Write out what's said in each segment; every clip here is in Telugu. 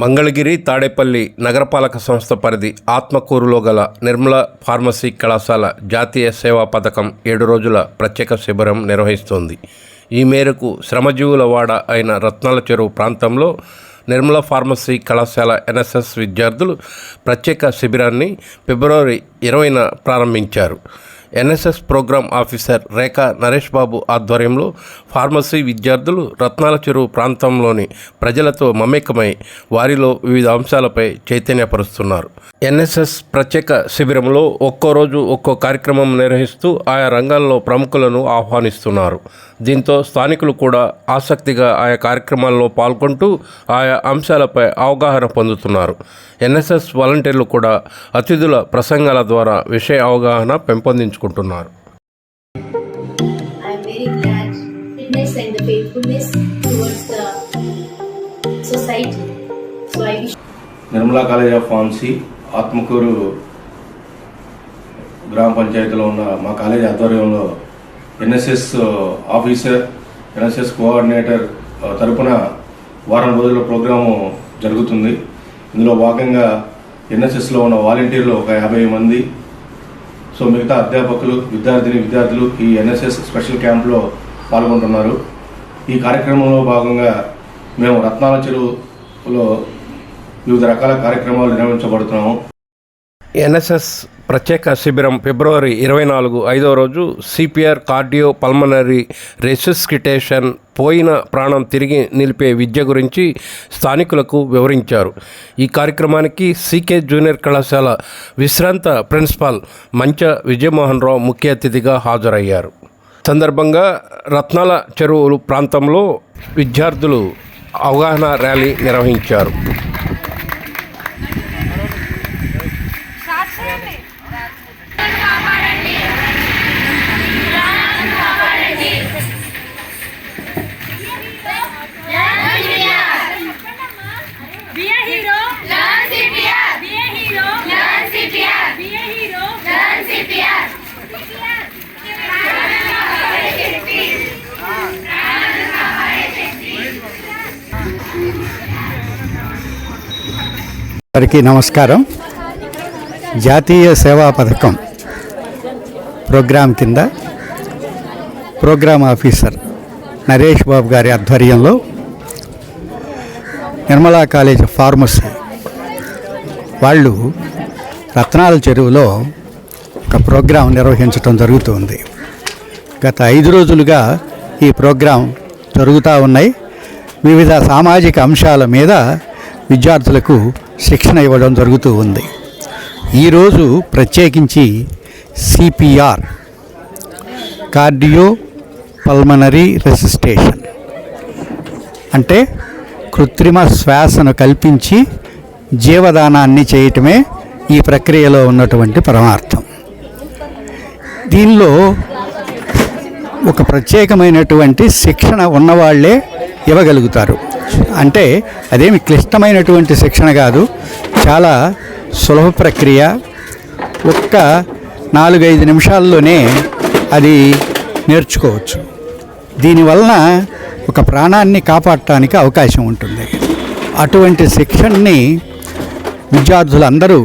మంగళగిరి తాడేపల్లి నగరపాలక సంస్థ పరిధి ఆత్మకూరులో గల నిర్మల ఫార్మసీ కళాశాల జాతీయ సేవా పథకం ఏడు రోజుల ప్రత్యేక శిబిరం నిర్వహిస్తోంది. ఈ మేరకు శ్రమజీవుల వాడ అయిన రత్నాల చెరువు ప్రాంతంలో నిర్మల ఫార్మసీ కళాశాల ఎన్ఎస్ఎస్ విద్యార్థులు ప్రత్యేక శిబిరాన్ని ఫిబ్రవరి ఇరవైన ప్రారంభించారు. NSS program officer Rekha Naresh Babu ఆధ్వర్యంలో ఫార్మసీ విద్యార్థులు రత్నాల చెరువు ప్రాంతంలోని ప్రజలతో మమేకమై వారిలో వివిధ అంశాలపై చైతన్యపరుస్తున్నారు. ఎన్ఎస్ఎస్ ప్రత్యేక శిబిరంలో ఒక్కో రోజు ఒక్కో కార్యక్రమం నిర్వహిస్తూ ఆయా రంగాల్లో ప్రముఖులను ఆహ్వానిస్తున్నారు. దీంతో స్థానికులు కూడా ఆసక్తిగా ఆయా కార్యక్రమాల్లో పాల్గొంటూ ఆయా అంశాలపై అవగాహన పొందుతున్నారు. ఎన్ఎస్ఎస్ వాలంటీర్లు కూడా అతిథుల ప్రసంగాల ద్వారా విషయ అవగాహన పెంపొందించుకుంటున్నారు Wish Nirmala college of pharmacy Atmakur గ్రామ పంచాయతీలో ఉన్న మా కాలేజ్ ఆధ్వర్యంలో ఎన్ఎస్ఎస్ ఆఫీసర్ ఎన్ఎస్ఎస్ కోఆర్డినేటర్ తరపున వారం రోజుల ప్రోగ్రాము జరుగుతుంది. ఇందులో భాగంగా ఎన్ఎస్ఎస్లో ఉన్న వాలంటీర్లు ఒక యాభై మంది సో మిగతా అధ్యాపకులు విద్యార్థిని విద్యార్థులు ఈ ఎన్ఎస్ఎస్ స్పెషల్ క్యాంప్లో పాల్గొంటున్నారు. ఈ కార్యక్రమంలో భాగంగా మేము రత్నాల చెరువులో వివిధ రకాల కార్యక్రమాలు నిర్వహించబడుతున్నాము. ఎన్ఎస్ఎస్ ప్రత్యేక శిబిరం ఫిబ్రవరి ఇరవై నాలుగు ఐదో రోజు సిపిఆర్ కార్డియో పల్మనరీ రెసిస్కిటేషన్ పోయిన ప్రాణం తిరిగి నిలిపే విద్య గురించి స్థానికులకు వివరించారు. ఈ కార్యక్రమానికి సీకే జూనియర్ కళాశాల విశ్రాంత ప్రిన్సిపాల్ మంచ విజయమోహన్ రావు ముఖ్య అతిథిగా హాజరయ్యారు. సందర్భంగా రత్నాల చెరువులు ప్రాంతంలో విద్యార్థులు అవగాహన ర్యాలీ నిర్వహించారు. అందరికీ నమస్కారం. జాతీయ సేవా పథకం ప్రోగ్రాం కింద ప్రోగ్రామ్ ఆఫీసర్ నరేష్ బాబు గారి ఆధ్వర్యంలో నిర్మలా కాలేజ్ ఆఫ్ ఫార్మసీ వాళ్ళు రత్నాల చెరువులో ఒక ప్రోగ్రాం నిర్వహించడం జరుగుతుంది. గత ఐదు రోజులుగా ఈ ప్రోగ్రాం జరుగుతూ ఉన్నాయి. వివిధ సామాజిక అంశాల మీద విద్యార్థులకు శిక్షణ ఇవ్వడం జరుగుతూ ఉంది. ఈరోజు ప్రత్యేకించి సిపిఆర్ కార్డియో పల్మనరీ రెసిస్టేషన్ అంటే కృత్రిమ శ్వాసను కల్పించి జీవదానాన్ని చేయటమే ఈ ప్రక్రియలో ఉన్నటువంటి పరమార్థం. దీనిలో ఒక ప్రత్యేకమైనటువంటి శిక్షణ ఉన్నవాళ్ళే ఇవ్వగలుగుతారు. అంటే అదేమి క్లిష్టమైనటువంటి శిక్షణ కాదు చాలా సులభ ప్రక్రియ. ఒక్క నాలుగైదు నిమిషాల్లోనే అది నేర్చుకోవచ్చు. దీనివలన ఒక ప్రాణాన్ని కాపాడటానికి అవకాశం ఉంటుంది. అటువంటి శిక్షణని విద్యార్థులందరూ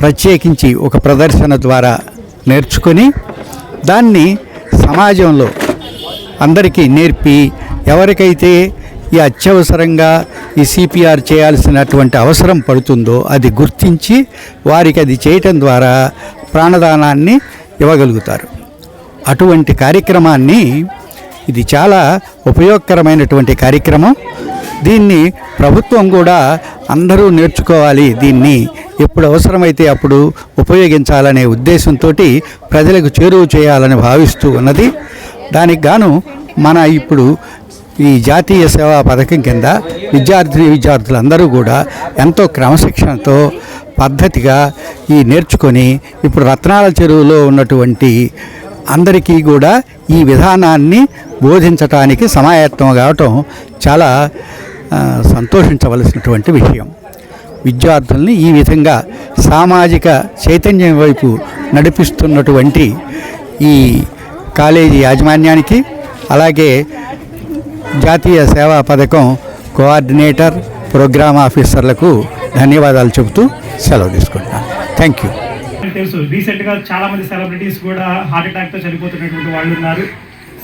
ప్రత్యేకించి ఒక ప్రదర్శన ద్వారా నేర్చుకొని దాన్ని సమాజంలో అందరికీ నేర్పి ఎవరికైతే ఈ అత్యవసరంగా ఈ సిపిఆర్ చేయాల్సినటువంటి అవసరం పడుతుందో అది గుర్తించి వారికి అది చేయటం ద్వారా ప్రాణదానాన్ని ఇవ్వగలుగుతారు. అటువంటి కార్యక్రమాన్ని ఇది చాలా ఉపయోగకరమైనటువంటి కార్యక్రమం. దీన్ని ప్రభుత్వం కూడా అందరూ నేర్చుకోవాలి. దీన్ని ఎప్పుడు అవసరమైతే అప్పుడు ఉపయోగించాలనే ఉద్దేశంతో ప్రజలకు చేరువ చేయాలని భావిస్తూ ఉన్నది. దానికి గాను మన ఇప్పుడు ఈ జాతీయ సేవా పథకం కింద విద్యార్థిని విద్యార్థులందరూ కూడా ఎంతో క్రమశిక్షణతో పద్ధతిగా ఈ నేర్చుకొని ఇప్పుడు రత్నాల చెరువులో ఉన్నటువంటి అందరికీ కూడా ఈ విధానాన్ని బోధించటానికి సమాయత్తం కావటం చాలా సంతోషించవలసినటువంటి విషయం. విద్యార్థుల్ని ఈ విధంగా సామాజిక చైతన్యం వైపు నడిపిస్తున్నటువంటి ఈ కాలేజీ యాజమాన్యానికి అలాగే జాతీయ సేవా పథకం కోఆర్డినేటర్ ప్రోగ్రామ్ ఆఫీసర్లకు ధన్యవాదాలు చెబుతూ సెలవు తీసుకుంటాను థ్యాంక్ యూ తెలుసు రీసెంట్గా చాలామంది సెలబ్రిటీస్ కూడా హార్ట్ అటాక్తో చనిపోతున్నటువంటి వాళ్ళు ఉన్నారు.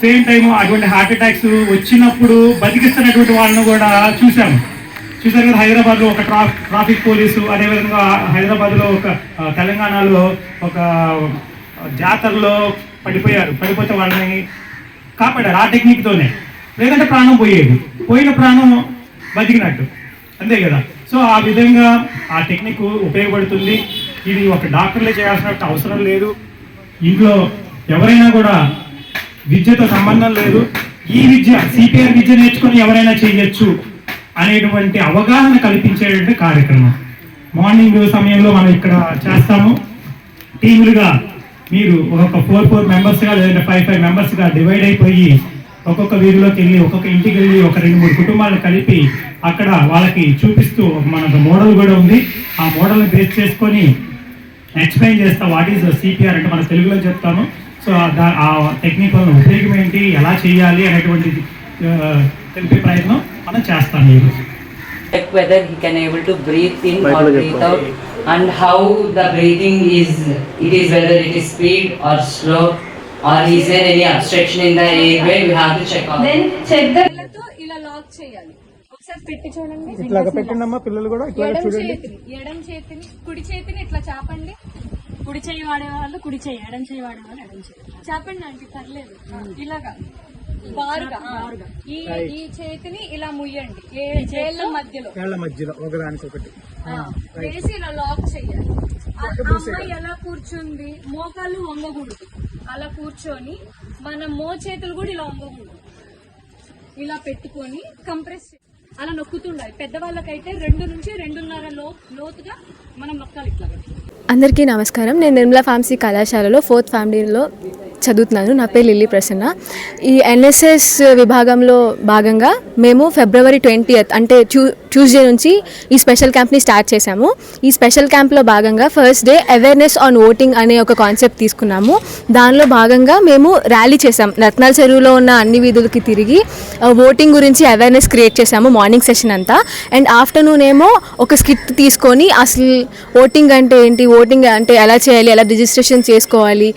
సేమ్ టైం అటువంటి హార్ట్ అటాక్స్ వచ్చినప్పుడు బతికిస్తున్నటువంటి వాళ్ళను కూడా చూసాము చూసారు కదా హైదరాబాద్లో ఒక ట్రా ట్రాఫిక్ పోలీసు అదేవిధంగా హైదరాబాద్లో ఒక తెలంగాణలో ఒక జాతరలో పడిపోయారు. పడిపోతే వాళ్ళని కాపాడారు ఆ టెక్నిక్తోనే లేదంటే ప్రాణం పోయేది. పోయిన ప్రాణం బతికినట్టు. అంతే కదా. సో ఆ విధంగా ఆ టెక్నిక్ ఉపయోగపడుతుంది. ఇది ఒక డాక్టర్లే చేయాల్సిన అవసరం లేదు. ఇంట్లో ఎవరైనా కూడా విద్యతో సంబంధం లేదు. ఈ విద్య సిపిఆర్ విద్య నేర్చుకొని ఎవరైనా చేయొచ్చు అనేటువంటి అవగాహన కల్పించేటువంటి కార్యక్రమం. మార్నింగ్ సమయంలో మనం ఇక్కడ చేస్తాము. టీములుగా మీరు ఒక ఫోర్ ఫోర్ మెంబర్స్గా లేదంటే ఫైవ్ ఫైవ్ మెంబర్స్గా డివైడ్ అయిపోయి ఒక్కొక్క వీధిలోకి వెళ్ళి ఒక్కొక్క ఇంటికి వెళ్ళి ఒక రెండు మూడు కుటుంబాలను కలిపి అక్కడ వాళ్ళకి చూపిస్తూ మనకు మోడల్ కూడా ఉంది. ఆ మోడల్ని బేస్ చేసుకొని ఎక్స్ప్లెయిన్ చేస్తా వాట్ ఈస్ సిపిఆర్ అంటే మన తెలుగులో చెప్తాను. సో ఆ టెక్నిక్ వల్ల ఉపయోగం ఏంటి ఎలా చేయాలి అనేటువంటిది ఆ, తెలిపే ప్రయత్నం మనం చేస్తాం ఈరోజు check whether he can able to breathe in or breathe out and how the breathing is it is whether it is speed or slow. Or is there any obstruction in the airway we have to check on then check the ఇలా లాక్ చేయాలి. ఒకసారి పెట్టి చూడండి. ఇట్లాగ పెట్టండమ్మా పిల్లలు కూడా ఎడం చేతిని ఎడం చేతిని కుడి చేతిని ఇట్లా చాపండి. కుడి చేయి వాడేవాళ్ళు కుడి చేయి ఎడం చేయి వాడేవాళ్ళు ఎడం చేయి. చాపండి అంటే పర్లేదు. ఇలాగా. బారుగా. ఈ ఈ చేతిని ఇలా ముయ్యండి. ఏ వేళ్ళ మధ్యలో. మధ్యలో ఒకదానికి ఒకటి. ఆ, వేసి ఇలా లాక్ చేయాలి. ఆ అమ్మాయి ఎలా కూర్చుంది? మోకాళ్ళు వంగకూడదు. అలా కూర్చొని మన మో చేతులు కూడా ఇలా వంగకూడదు. ఇలా పెట్టుకొని కంప్రెస్ అలా నొక్కుతుండాలి. పెద్దవాళ్ళకైతే రెండు నుంచి రెండున్నర లో లోతుగా మనం నొక్కాలి ఇట్లా అందరికీ నమస్కారం. నేను నిర్మలా ఫార్మసీ కళాశాలలో ఫోర్త్ ఫ్యామిలీలో చదువుతున్నాను. నా పేరు లిల్లీ ప్రసన్న. ఈ ఎన్ఎస్ఎస్ విభాగంలో భాగంగా మేము ఫిబ్రవరి ట్వంటీ అంటే ట్యూ ట్యూస్డే నుంచి ఈ స్పెషల్ క్యాంప్ని స్టార్ట్ చేశాము. ఈ స్పెషల్ క్యాంప్లో భాగంగా first day awareness on voting అనే ఒక కాన్సెప్ట్ తీసుకున్నాము. దానిలో భాగంగా మేము ర్యాలీ చేసాం రత్నాల చెరువులో ఉన్న అన్ని వీధులకి తిరిగి ఓటింగ్ గురించి అవేర్నెస్ క్రియేట్ చేశాము మార్నింగ్ సెషన్ అంతా. అండ్ ఆఫ్టర్నూన్ ఏమో ఒక స్కిట్ తీసుకొని అసలు ఓటింగ్ అంటే ఏంటి? ఓటింగ్ అంటే ఎలా చేయాలి? ఎలా రిజిస్ట్రేషన్ చేసుకోవాలి?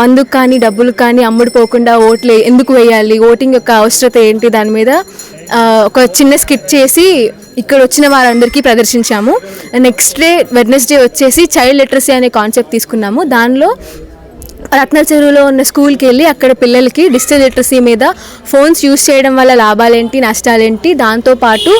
మందుకు కానీ డబ్బులు కానీ అమ్ముడుపోకుండా ఓట్లు ఎందుకు వేయాలి? ఓటింగ్ యొక్క అవసరత ఏంటి? దాని మీద ఒక చిన్న స్కిట్ చేసి ఇక్కడ వచ్చిన వారందరికీ ప్రదర్శించాము. నెక్స్ట్ డే వెడ్నెస్డే వచ్చేసి చైల్డ్ లిటరసీ అనే కాన్సెప్ట్ తీసుకున్నాము. దానిలో రత్న చెరువులో ఉన్న స్కూల్కి వెళ్ళి అక్కడ పిల్లలకి డిజిటల్ లిటరసీ మీద ఫోన్స్ యూస్ చేయడం వల్ల లాభాలేంటి నష్టాలేంటి? దాంతోపాటు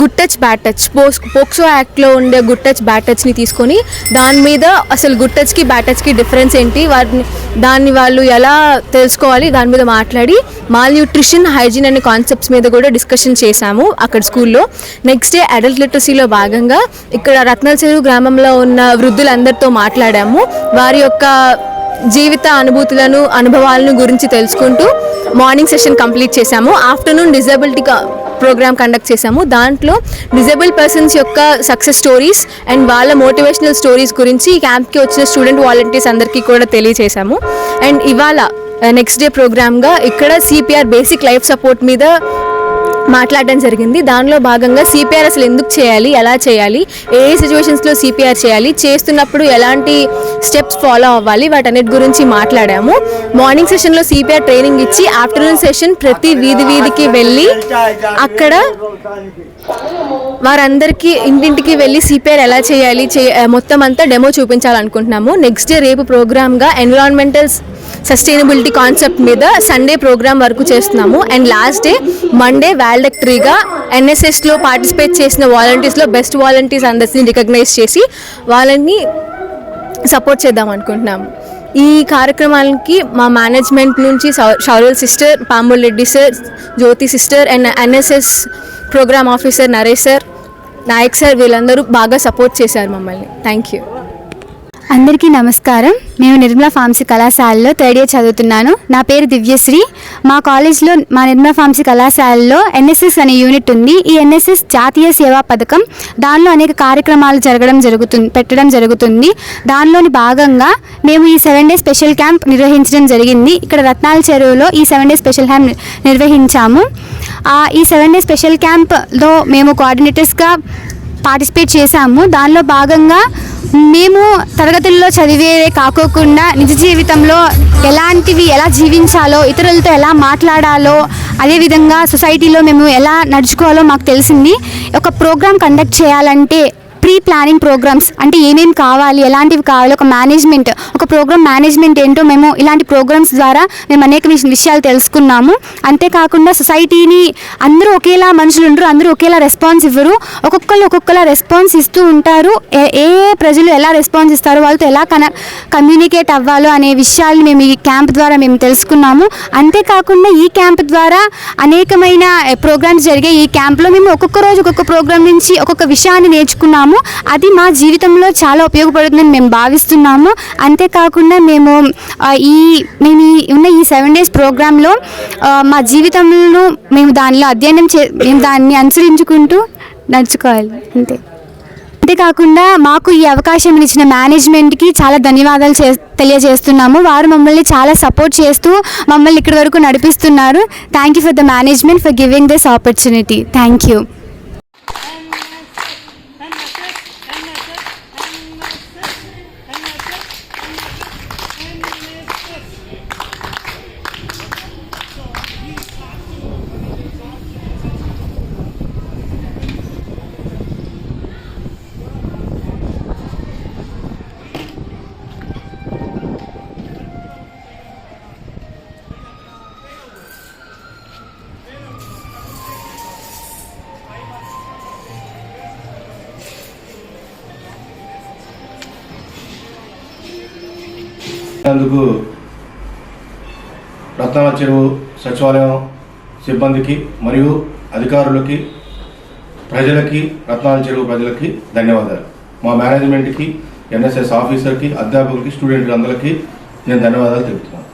గుడ్ టచ్ బ్యాడ్ టచ్. పోస్ పోక్సో యాక్ట్లో ఉండే గుడ్ టచ్ బ్యాడ్ టచ్ని తీసుకొని దాని మీద అసలు గుడ్ టచ్కి బ్యాడ్ టచ్కి డిఫరెన్స్ ఏంటి? వాటిని దాన్ని వాళ్ళు ఎలా తెలుసుకోవాలి? దాని మీద మాట్లాడి మాల్ న్యూట్రిషన్ హైజీన్ అనే కాన్సెప్ట్స్ మీద కూడా డిస్కషన్ చేశాము అక్కడ స్కూల్లో. నెక్స్ట్ డే అడల్ట్ లిటరసీలో భాగంగా ఇక్కడ రత్నాల చెరువు గ్రామంలో ఉన్న వృద్ధులందరితో మాట్లాడాము. వారి యొక్క జీవిత అనుభూతులను అనుభవాలను గురించి తెలుసుకుంటూ మార్నింగ్ సెషన్ కంప్లీట్ చేశాము. ఆఫ్టర్నూన్ డిజబిలిటీ ప్రోగ్రామ్ కండక్ట్ చేశాము. దాంట్లో డిజేబుల్ పర్సన్స్ యొక్క సక్సెస్ స్టోరీస్ అండ్ వాళ్ళ మోటివేషనల్ స్టోరీస్ గురించి క్యాంప్కి వచ్చిన స్టూడెంట్ వాలంటీర్స్ అందరికీ కూడా తెలియజేశాము అండ్ ఇవాళ నెక్స్ట్ డే ప్రోగ్రామ్గా ఇక్కడ సిపిఆర్ బేసిక్ లైఫ్ సపోర్ట్ మీద మాట్లాడడం జరిగింది. దానిలో భాగంగా సిపిఆర్ అసలు ఎందుకు చేయాలి ఎలా చేయాలి ఏ ఏ సిచ్యువేషన్స్లో సిపిఆర్ చేయాలి చేస్తున్నప్పుడు ఎలాంటి స్టెప్స్ ఫాలో అవ్వాలి వాటన్నిటి గురించి మాట్లాడాము. మార్నింగ్ సెషన్లో సిపిఆర్ ట్రైనింగ్ ఇచ్చి ఆఫ్టర్నూన్ సెషన్ ప్రతి వీధి వీధికి వెళ్ళి అక్కడ వారందరికీ ఇంటింటికి వెళ్ళి సిపిఆర్ ఎలా చేయాలి చే మొత్తం అంతా డెమో చూపించాలనుకుంటున్నాము. నెక్స్ట్ డే రేపు ప్రోగ్రామ్గా ఎన్విరాన్మెంటల్ సస్టైనబిలిటీ కాన్సెప్ట్ మీద సండే ప్రోగ్రామ్ వరకు చేస్తున్నాము. అండ్ లాస్ట్ డే మండే వాల్డక్టరీగా ఎన్ఎస్ఎస్లో పార్టిసిపేట్ చేసిన వాలంటీర్స్లో బెస్ట్ వాలంటీర్స్ అందరిని రికగ్నైజ్ చేసి వాళ్ళని సపోర్ట్ చేద్దాం అనుకుంటున్నాము ఈ కార్యక్రమానికి మా మేనేజ్మెంట్ నుంచి షౌరల్ sister పాంబుల్ Reddy sir Jyothi sister and NSS program officer Naresh sir Nayak sir వీళ్ళందరూ బాగా సపోర్ట్ చేశారు మమ్మల్ని. థ్యాంక్ యూ అందరికీ నమస్కారం. మేము నిర్మలా ఫార్మసీ కళాశాలలో థర్డ్ ఇయర్ చదువుతున్నాను. నా పేరు దివ్యశ్రీ. మా కాలేజ్లో మా నిర్మలా ఫార్మసీ కళాశాలలో ఎన్ఎస్ఎస్ అనే యూనిట్ ఉంది. ఈ ఎన్ఎస్ఎస్ జాతీయ సేవా పథకం. దానిలో అనేక కార్యక్రమాలు జరగడం జరుగుతుంది పెట్టడం జరుగుతుంది. దానిలోని భాగంగా మేము ఈ సెవెన్ డే స్పెషల్ క్యాంప్ నిర్వహించడం జరిగింది. ఇక్కడ రత్నాల చెరువులో ఈ సెవెన్ డే స్పెషల్ క్యాంప్ నిర్వహించాము. ఈ సెవెన్ డే స్పెషల్ క్యాంప్లో మేము కోఆర్డినేటర్స్గా పార్టిసిపేట్ చేశాము. దానిలో భాగంగా మేము తరగతుల్లో చదివేదే కాకోకుండా నిజ జీవితంలో ఎలాంటివి ఎలా జీవించాలో ఇతరులతో ఎలా మాట్లాడాలో అదేవిధంగా సొసైటీలో మేము ఎలా నడుచుకోవాలో మాకు తెలిసింది. ఒక ప్రోగ్రాం కండక్ట్ చేయాలంటే ప్రీ ప్లానింగ్ ప్రోగ్రామ్స్ అంటే ఏమేమి కావాలి ఎలాంటివి కావాలి ఒక మేనేజ్మెంట్ ఒక ప్రోగ్రామ్ మేనేజ్మెంట్ ఏంటో మేము ఇలాంటి ప్రోగ్రామ్స్ ద్వారా మేము అనేక విషయాలు తెలుసుకున్నాము. అంతేకాకుండా సొసైటీని అందరూ ఒకేలా మనుషులు ఉండరు అందరూ ఒకేలా రెస్పాన్స్ ఇవ్వరు. ఒక్కొక్కరు ఒక్కొక్కలా రెస్పాన్స్ ఇస్తూ ఉంటారు. ఏ ఏ ప్రజలు ఎలా రెస్పాన్స్ ఇస్తారో వాళ్ళతో ఎలా కన కమ్యూనికేట్ అవ్వాలో అనే విషయాలు మేము ఈ క్యాంప్ ద్వారా మేము తెలుసుకున్నాము. అంతేకాకుండా ఈ క్యాంప్ ద్వారా అనేకమైన ప్రోగ్రామ్స్ జరిగే ఈ క్యాంప్లో మేము ఒక్కొక్క రోజు ఒక్కొక్క ప్రోగ్రామ్ నుంచి ఒక్కొక్క విషయాన్ని నేర్చుకున్నాము. అది మా జీవితంలో చాలా ఉపయోగపడుతుందని మేము భావిస్తున్నాము. అంతేకాకుండా మేము ఈ మేము ఈ ఉన్న ఈ సెవెన్ డేస్ ప్రోగ్రాంలో మా జీవితంలో మేము దానిలో అధ్యయనం చే మేము దాన్ని అనుసరించుకుంటూ నడుచుకోవాలి. అంతే. అంతేకాకుండా మాకు ఈ అవకాశం ఇచ్చిన మేనేజ్మెంట్కి చాలా ధన్యవాదాలు చే తెలియజేస్తున్నాము. వారు మమ్మల్ని చాలా సపోర్ట్ చేస్తూ మమ్మల్ని ఇక్కడి వరకు నడిపిస్తున్నారు. Thank you for the management for giving this opportunity thank you అందుకు రత్నాల చెరువు సచివాలయం సిబ్బందికి మరియు అధికారులకి ప్రజలకి రత్నాల చెరువు ప్రజలకి ధన్యవాదాలు. మా మేనేజ్మెంట్కి ఎన్ఎస్ఎస్ ఆఫీసర్కి అధ్యాపకులకి స్టూడెంట్లందరికీ నేను ధన్యవాదాలు తెలుపుతున్నాను.